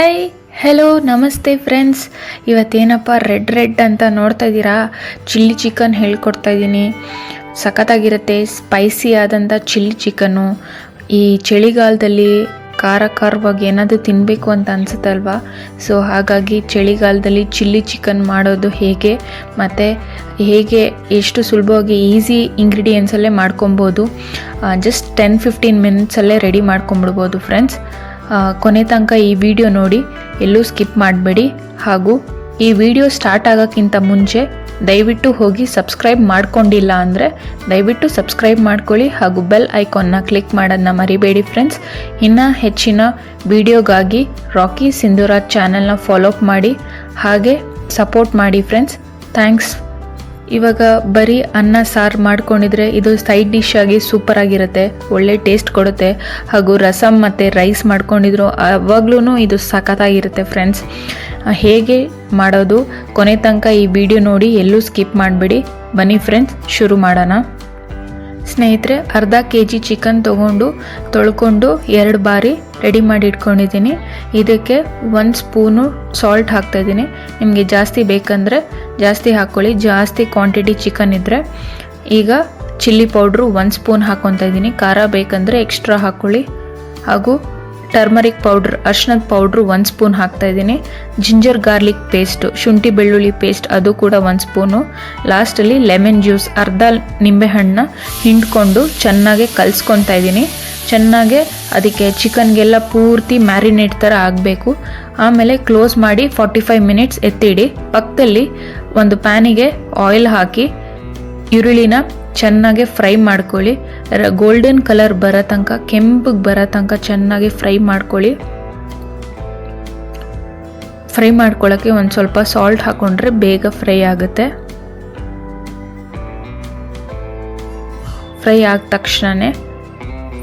Hi hello ನಮಸ್ತೆ friends ಇವತ್ತೇನಪ್ಪ red red ಅಂತ ನೋಡ್ತಾ ಇದ್ದೀರಾ? ಚಿಲ್ಲಿ ಚಿಕನ್ ಹೇಳ್ಕೊಡ್ತಾ ಇದ್ದೀನಿ. ಸಖತ್ತಾಗಿರುತ್ತೆ ಸ್ಪೈಸಿ ಆದಂಥ ಚಿಲ್ಲಿ ಚಿಕನ್ನು ಈ ಚಳಿಗಾಲದಲ್ಲಿ ಖಾರ ಖಾರವಾಗಿ ಏನಾದರೂ ತಿನ್ನಬೇಕು ಅಂತ ಅನಿಸುತ್ತಲ್ವಾ ಸೊ ಹಾಗಾಗಿ ಚಳಿಗಾಲದಲ್ಲಿ ಚಿಲ್ಲಿ ಚಿಕನ್ ಮಾಡೋದು ಹೇಗೆ? ಮತ್ತು ಹೇಗೆ ಎಷ್ಟು ಸುಲಭವಾಗಿ ಈಸಿ ಇಂಗ್ರೀಡಿಯೆಂಟ್ಸಲ್ಲೇ ಮಾಡ್ಕೊಬೋದು? ಜಸ್ಟ್ ಟೆನ್ ಫಿಫ್ಟೀನ್ ಮಿನಿಟ್ಸಲ್ಲೇ ರೆಡಿ ಮಾಡ್ಕೊಂಬಿಡ್ಬೋದು ಫ್ರೆಂಡ್ಸ್ ಕೊನೆ ತನಕ ಈ ವಿಡಿಯೋ ನೋಡಿ. ಎಲ್ಲೂ ಸ್ಕಿಪ್ ಮಾಡಬೇಡಿ. ಹಾಗೂ ಈ ವಿಡಿಯೋ ಸ್ಟಾರ್ಟ್ ಆಗೋಕ್ಕಿಂತ ಮುಂಚೆ ದಯವಿಟ್ಟು ಹೋಗಿ ಸಬ್ಸ್ಕ್ರೈಬ್ ಮಾಡ್ಕೊಂಡಿಲ್ಲ ಅಂದರೆ ದಯವಿಟ್ಟು ಸಬ್ಸ್ಕ್ರೈಬ್ ಮಾಡ್ಕೊಳ್ಳಿ ಹಾಗೂ ಬೆಲ್ ಐಕಾನ್ನ ಕ್ಲಿಕ್ ಮಾಡೋದನ್ನ ಮರಿಬೇಡಿ ಫ್ರೆಂಡ್ಸ್. ಇನ್ನು ಹೆಚ್ಚಿನ ವಿಡಿಯೋಗಾಗಿ ರಾಕಿ ಸಿಂಧೂರಾಜ್ ಚಾನಲ್ನ ಫಾಲೋ ಅಪ್ ಮಾಡಿ. ಹಾಗೆ ಸಪೋರ್ಟ್ ಮಾಡಿ ಫ್ರೆಂಡ್ಸ್. ಥ್ಯಾಂಕ್ಸ್. ಇವಾಗ ಬರೀ ಅನ್ನ, ಸಾರು ಮಾಡ್ಕೊಂಡಿದ್ರೆ ಇದು ಸೈಡ್ ಡಿಶ್ ಆಗಿ ಸೂಪರ್ ಆಗಿರುತ್ತೆ. ಒಳ್ಳೆ ಟೇಸ್ಟ್ ಕೊಡುತ್ತೆ. ಹಾಗೂ ರಸಮ್ ಮತ್ತು ರೈಸ್ ಮಾಡ್ಕೊಂಡಿದ್ರು ಅವಾಗ್ಲೂ ಇದು ಸಖತ್ತಾಗಿರುತ್ತೆ ಫ್ರೆಂಡ್ಸ್ ಹೇಗೆ ಮಾಡೋದು? ಕೊನೆ ತನಕ ಈ ವಿಡಿಯೋ ನೋಡಿ, ಎಲ್ಲೂ ಸ್ಕಿಪ್ ಮಾಡಬೇಡಿ. ಬನ್ನಿ ಫ್ರೆಂಡ್ಸ್ ಶುರು ಮಾಡೋಣ. ಸ್ನೇಹಿತರೆ, ಅರ್ಧ ಕೆ ಜಿ ಚಿಕನ್ ತೊಗೊಂಡು ತೊಳ್ಕೊಂಡು ಎರಡು ಬಾರಿ ರೆಡಿ ಮಾಡಿ ಇಟ್ಕೊಂಡಿದ್ದೀನಿ. ಇದಕ್ಕೆ ಒಂದು ಸ್ಪೂನು ಸಾಲ್ಟ್ ಹಾಕ್ತಾಯಿದ್ದೀನಿ. ನಿಮಗೆ ಜಾಸ್ತಿ ಬೇಕಂದರೆ ಜಾಸ್ತಿ ಹಾಕ್ಕೊಳ್ಳಿ ಜಾಸ್ತಿ ಕ್ವಾಂಟಿಟಿ ಚಿಕನ್ ಇದ್ದರೆ ಈಗ ಚಿಲ್ಲಿ ಪೌಡ್ರು ಒಂದು ಸ್ಪೂನ್ ಹಾಕ್ಕೊತಾ ಇದ್ದೀನಿ ಖಾರ ಬೇಕಂದರೆ ಎಕ್ಸ್ಟ್ರಾ ಹಾಕ್ಕೊಳ್ಳಿ ಹಾಗೂ ಟರ್ಮರಿಕ್ ಪೌಡ್ರ್ ಅರ್ಶಿನದ ಪೌಡ್ರು ಒಂದು ಸ್ಪೂನ್ ಹಾಕ್ತಾ ಇದ್ದೀನಿ. ಜಿಂಜರ್ ಗಾರ್ಲಿಕ್ ಪೇಸ್ಟು ಶುಂಠಿ ಬೆಳ್ಳುಳ್ಳಿ ಪೇಸ್ಟ್ ಅದು ಕೂಡ ಒಂದು ಸ್ಪೂನು ಲಾಸ್ಟಲ್ಲಿ ಲೆಮನ್ ಜ್ಯೂಸ್ ಅರ್ಧ ನಿಂಬೆಹಣ್ಣನ್ನ ಹಿಂಡ್ಕೊಂಡು ಚೆನ್ನಾಗಿ ಕಲಿಸ್ಕೊತಾ ಇದ್ದೀನಿ. ಚೆನ್ನಾಗೆ ಅದಕ್ಕೆ ಚಿಕನ್ಗೆಲ್ಲ ಪೂರ್ತಿ ಮ್ಯಾರಿನೇಟ್ ಥರ ಆಗಬೇಕು. ಆಮೇಲೆ ಕ್ಲೋಸ್ ಮಾಡಿ ಫಾರ್ಟಿ ಫೈವ್ ಮಿನಿಟ್ಸ್ ಎತ್ತಿಡಿ. ಪಕ್ಕದಲ್ಲಿ ಒಂದು ಪ್ಯಾನಿಗೆ ಆಯಿಲ್ ಹಾಕಿ, ಈರುಳ್ಳಿನ ಚೆನ್ನಾಗಿ ಫ್ರೈ ಮಾಡ್ಕೊಳ್ಳಿ. ಗೋಲ್ಡನ್ ಕಲರ್ ಬರೋ ತನಕ, ಕೆಂಪಗೆ ಬರೋ ತನಕ ಚೆನ್ನಾಗಿ ಫ್ರೈ ಮಾಡ್ಕೊಳ್ಳಿ. ಫ್ರೈ ಮಾಡ್ಕೊಳ್ಳೋಕ್ಕೆ ಒಂದು ಸ್ವಲ್ಪ ಸಾಲ್ಟ್ ಹಾಕೊಂಡ್ರೆ ಬೇಗ ಫ್ರೈ ಆಗುತ್ತೆ. ಫ್ರೈ ಆದ ತಕ್ಷಣವೇ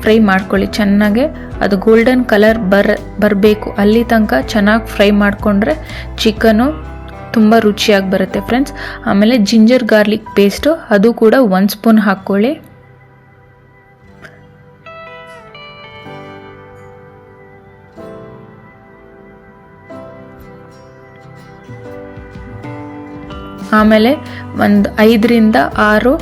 ಫ್ರೈ ಮಾಡ್ಕೊಳ್ಳಿ ಚೆನ್ನಾಗೆ. ಅದು ಗೋಲ್ಡನ್ ಕಲರ್ ಬರ, ಬರಬೇಕು. ಅಲ್ಲಿ ತನಕ ಚೆನ್ನಾಗಿ ಫ್ರೈ ಮಾಡಿಕೊಂಡ್ರೆ ಚಿಕನು ತುಂಬ ರುಚಿಯಾಗಿ ಬರುತ್ತೆ ಫ್ರೆಂಡ್ಸ್ ಆಮೇಲೆ ಜಿಂಜರ್ ಗಾರ್ಲಿಕ್ ಪೇಸ್ಟು ಅದು ಕೂಡ ಒಂದು ಸ್ಪೂನ್ ಹಾಕ್ಕೊಳ್ಳಿ. ಆಮೇಲೆ ಒಂದು ಐದರಿಂದ ಆರು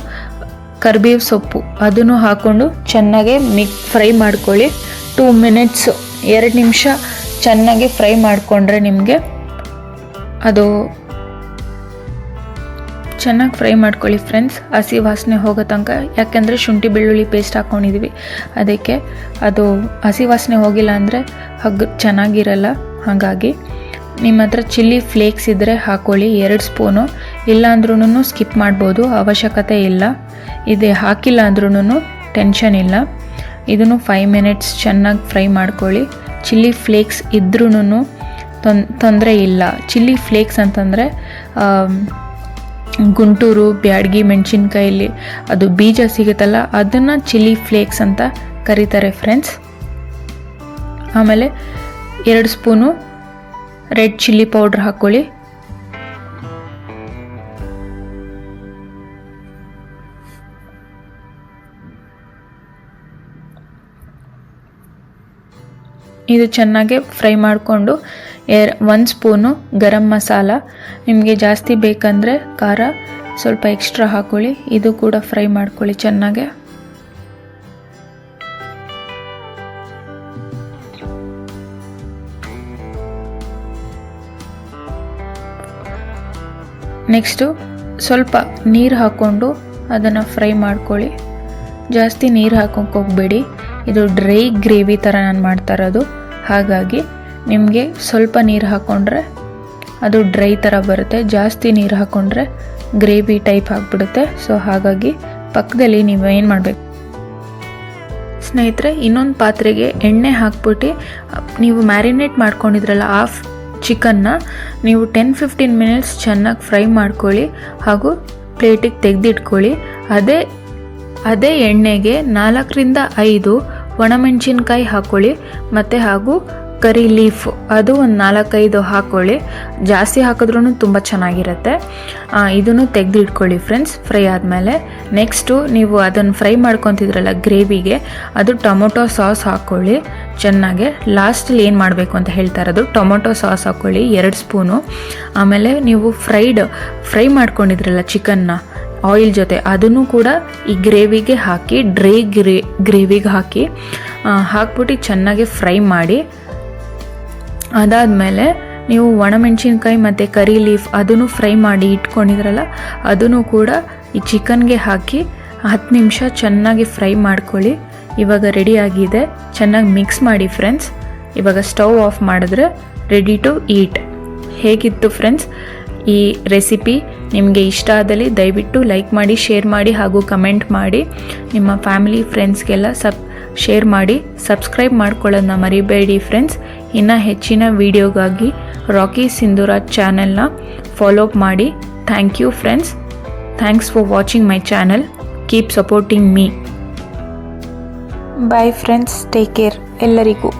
ಕರ್ಬೇವು ಸೊಪ್ಪು ಅದನ್ನು ಹಾಕ್ಕೊಂಡು ಚೆನ್ನಾಗೆ ಮಿಕ್ ಫ್ರೈ ಮಾಡ್ಕೊಳ್ಳಿ. ಟೂ ಮಿನಿಟ್ಸು ಎರಡು ನಿಮಿಷ ಚೆನ್ನಾಗಿ ಫ್ರೈ ಮಾಡಿಕೊಂಡ್ರೆ ನಿಮಗೆ ಅದು ಚೆನ್ನಾಗಿ ಫ್ರೈ ಮಾಡ್ಕೊಳ್ಳಿ ಫ್ರೆಂಡ್ಸ್. ಹಸಿ ವಾಸನೆ ಹೋಗೋ ತನಕ, ಯಾಕೆಂದರೆ ಶುಂಠಿ ಬೆಳ್ಳುಳ್ಳಿ ಪೇಸ್ಟ್ ಹಾಕ್ಕೊಂಡಿದ್ವಿ ಅದಕ್ಕೆ ಅದು ಹಸಿ ವಾಸನೆ ಹೋಗಿಲ್ಲ ಅಂದರೆ ಹಗ್ಗ ಚೆನ್ನಾಗಿರಲ್ಲ. ಹಾಗಾಗಿ ನಿಮ್ಮ ಹತ್ರ ಚಿಲ್ಲಿ ಫ್ಲೇಕ್ಸ್ ಇದ್ದರೆ ಹಾಕ್ಕೊಳ್ಳಿ ಎರಡು ಸ್ಪೂನು. ಇಲ್ಲ ಅಂದ್ರೂ ಸ್ಕಿಪ್ ಮಾಡ್ಬೋದು, ಅವಶ್ಯಕತೆ ಇಲ್ಲ. ಇದೆ ಹಾಕಿಲ್ಲ ಅಂದ್ರೂ ಟೆನ್ಷನ್ ಇಲ್ಲ. ಇದನ್ನು ಫೈವ್ ಮಿನಿಟ್ಸ್ ಚೆನ್ನಾಗಿ ಫ್ರೈ ಮಾಡ್ಕೊಳ್ಳಿ. ಚಿಲ್ಲಿ ಫ್ಲೇಕ್ಸ್ ಇದ್ರೂ ತೊಂದರೆ ಇಲ್ಲ. ಚಿಲ್ಲಿ ಫ್ಲೇಕ್ಸ್ ಅಂತಂದರೆ ಗುಂಟೂರು, ಬ್ಯಾಡಗಿ ಮೆಣಸಿನ್ಕಾಯಲ್ಲಿ ಅದು ಬೀಜ ಸಿಗುತ್ತಲ್ಲ, ಅದನ್ನು ಚಿಲ್ಲಿ ಫ್ಲೇಕ್ಸ್ ಅಂತ ಕರೀತಾರೆ ಫ್ರೆಂಡ್ಸ್. ಆಮೇಲೆ ಎರಡು ಸ್ಪೂನು ರೆಡ್ ಚಿಲ್ಲಿ ಪೌಡ್ರ್ ಹಾಕ್ಕೊಳ್ಳಿ. ಇದು ಚೆನ್ನಾಗಿ ಫ್ರೈ ಮಾಡಿಕೊಂಡು ಎರ್ ಒಂದು ಸ್ಪೂನು ಗರಂ ಮಸಾಲ. ನಿಮಗೆ ಜಾಸ್ತಿ ಬೇಕಂದರೆ ಖಾರ, ಸ್ವಲ್ಪ ಎಕ್ಸ್ಟ್ರಾ ಹಾಕ್ಕೊಳ್ಳಿ ಇದು ಕೂಡ ಫ್ರೈ ಮಾಡ್ಕೊಳ್ಳಿ ಚೆನ್ನಾಗೆ. ನೆಕ್ಸ್ಟು ಸ್ವಲ್ಪ ನೀರು ಹಾಕ್ಕೊಂಡು ಅದನ್ನು ಫ್ರೈ ಮಾಡ್ಕೊಳ್ಳಿ. ಜಾಸ್ತಿ ನೀರು ಹಾಕೋಕೆ ಹೋಗಬೇಡಿ. ಇದು ಡ್ರೈ ಗ್ರೇವಿ ಥರ ನಾನು ಮಾಡ್ತಾ ಇರೋದು. ಹಾಗಾಗಿ ನಿಮಗೆ ಸ್ವಲ್ಪ ನೀರು ಹಾಕ್ಕೊಂಡ್ರೆ ಅದು ಡ್ರೈ ಥರ ಬರುತ್ತೆ. ಜಾಸ್ತಿ ನೀರು ಹಾಕ್ಕೊಂಡ್ರೆ ಗ್ರೇವಿ ಟೈಪ್ ಆಗಿಬಿಡುತ್ತೆ. ಸೊ ಹಾಗಾಗಿ ಪಕ್ಕದಲ್ಲಿ ನೀವು ಏನು ಮಾಡಬೇಕು? ಸ್ನೇಹಿತರೆ, ಇನ್ನೊಂದು ಪಾತ್ರೆಗೆ ಎಣ್ಣೆ ಹಾಕ್ಬಿಟ್ಟು, ನೀವು ಮ್ಯಾರಿನೇಟ್ ಮಾಡ್ಕೊಂಡಿದ್ರಲ್ಲ ಆಫ್ ಚಿಕನ್ನ ನೀವು ಟೆನ್ ಫಿಫ್ಟೀನ್ ಮಿನಿಟ್ಸ್ ಚೆನ್ನಾಗಿ ಫ್ರೈ ಮಾಡ್ಕೊಳ್ಳಿ ಹಾಗೂ ಪ್ಲೇಟಿಗೆ ತೆಗೆದಿಟ್ಕೊಳ್ಳಿ. ಅದೇ ಅದೇ ಎಣ್ಣೆಗೆ ನಾಲ್ಕರಿಂದ ಐದು ಒಣಮೆಣಸಿನ್ಕಾಯಿ ಹಾಕ್ಕೊಳ್ಳಿ ಮತ್ತು ಹಾಗೂ ಕರಿ ಲೀಫ್, ಅದು ಒಂದು ನಾಲ್ಕೈದು ಹಾಕ್ಕೊಳ್ಳಿ ಜಾಸ್ತಿ ಹಾಕಿದ್ರೂ ತುಂಬ ಚೆನ್ನಾಗಿರುತ್ತೆ. ಇದನ್ನು ತೆಗೆದು ಇಟ್ಕೊಳ್ಳಿ ಫ್ರೆಂಡ್ಸ್ ಫ್ರೈ ಆದಮೇಲೆ. ನೆಕ್ಸ್ಟು ನೀವು ಅದನ್ನು ಫ್ರೈ ಮಾಡ್ಕೊತಿದ್ರಲ್ಲ ಗ್ರೇವಿಗೆ ಅದು ಟೊಮೊಟೊ ಸಾಸ್ ಹಾಕ್ಕೊಳ್ಳಿ ಚೆನ್ನಾಗೆ. ಲಾಸ್ಟಲ್ಲಿ ಏನು ಮಾಡಬೇಕು ಅಂತ ಹೇಳ್ತಾ ಇರೋದು, ಟೊಮೊಟೊ ಸಾಸ್ ಹಾಕ್ಕೊಳ್ಳಿ ಎರಡು ಸ್ಪೂನು ಆಮೇಲೆ ನೀವು ಫ್ರೈಡ್ ಫ್ರೈ ಮಾಡ್ಕೊಂಡಿದ್ರಲ್ಲ ಚಿಕನ್ನ ಆಯಿಲ್ ಜೊತೆ, ಅದನ್ನು ಕೂಡ ಈ ಗ್ರೇವಿಗೆ ಹಾಕಿ ಡ್ರೈ ಗ್ರೇ ಗ್ರೇವಿಗೆ ಹಾಕಿ ಹಾಕ್ಬಿಟ್ಟು ಚೆನ್ನಾಗಿ ಫ್ರೈ ಮಾಡಿ. ಅದಾದಮೇಲೆ ನೀವು ಒಣಮೆಣಸಿನ್ಕಾಯಿ ಮತ್ತು ಕರಿ ಲೀಫ್ ಅದನ್ನು ಫ್ರೈ ಮಾಡಿ ಇಟ್ಕೊಂಡಿದ್ರಲ್ಲ, ಅದನ್ನು ಕೂಡ ಈ ಚಿಕನ್ಗೆ ಹಾಕಿ ಹತ್ತು ನಿಮಿಷ ಚೆನ್ನಾಗಿ ಫ್ರೈ ಮಾಡ್ಕೊಳ್ಳಿ. ಇವಾಗ ರೆಡಿ ಆಗಿದೆ. ಚೆನ್ನಾಗಿ ಮಿಕ್ಸ್ ಮಾಡಿ ಫ್ರೆಂಡ್ಸ್ ಇವಾಗ ಸ್ಟವ್ ಆಫ್ ಮಾಡಿದ್ರೆ ರೆಡಿ ಟು ಈಟ್ ಹೇಗಿತ್ತು ಫ್ರೆಂಡ್ಸ್ ಈ ರೆಸಿಪಿ ನಿಮಗೆ ಇಷ್ಟ ಆದಲ್ಲಿ ದಯವಿಟ್ಟು ಲೈಕ್ ಮಾಡಿ ಶೇರ್ ಮಾಡಿ ಹಾಗೂ ಕಮೆಂಟ್ ಮಾಡಿ. ನಿಮ್ಮ ಫ್ಯಾಮಿಲಿ ಫ್ರೆಂಡ್ಸ್ಗೆಲ್ಲ ಸಬ್ ಶೇರ್ ಮಾಡಿ ಸಬ್ಸ್ಕ್ರೈಬ್ ಮಾಡ್ಕೊಳ್ಳೋದನ್ನ ಮರಿಬೇಡಿ ಫ್ರೆಂಡ್ಸ್ ಇನ್ನು ಹೆಚ್ಚಿನ ವಿಡಿಯೋಗಾಗಿ ರಾಕಿ ಸಿಂಧೂರಾಜ್ ಚಾನೆಲ್ನ ಫಾಲೋ ಮಾಡಿ. Thank you friends thanks for watching my channel keep supporting me bye friends take care ಎಲ್ಲರಿಗೂ.